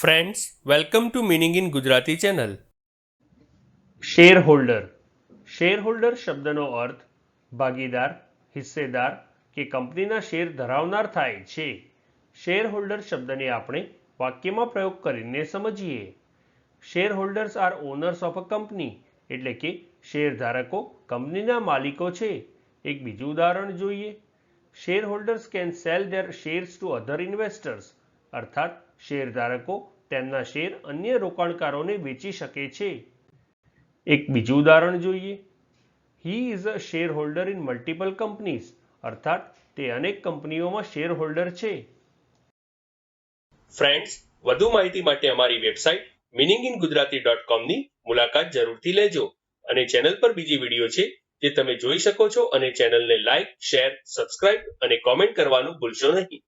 Friends welcome to meaning in Gujarati channel share holder share holder શબ્દનો અર્થ ભાગીદાર, હિસ્સેદાર કે કંપનીના શેર ધરાવનાર થાય છે. શેર હોલ્ડર શબ્દને આપણે વાક્યમાં પ્રયોગ કરીને સમજીએ. Share holders are owners of a company એટલે કે શેરધારકો કંપનીના માલિકો છે. એક બીજું ઉદાહરણ જોઈએ. Share holders can sell their shares to other investors અર્થાત શેરધારકો તેમના શેર અન્ય રોકાણકારોને વેચી શકે છે. એક બીજું ઉદાહરણ જોઈએ. He is a share holder in multiple companies અર્થાત તે અનેક કંપનીઓમાં શેર હોલ્ડર છે. ફ્રેન્ડ્સ વધુ માહિતી માટે અમારી website meaning in Gujarati dot કોમની મુલાકાત જરૂરથી લેજો અને ચેનલ પર બીજી વીડિયો છે જે તમે જોઈ શકો છો અને ચેનલને લાઇક શેર સબસ્ક્રાઇબ અને કોમેન્ટ કરવાનું ભૂલશો નહીં.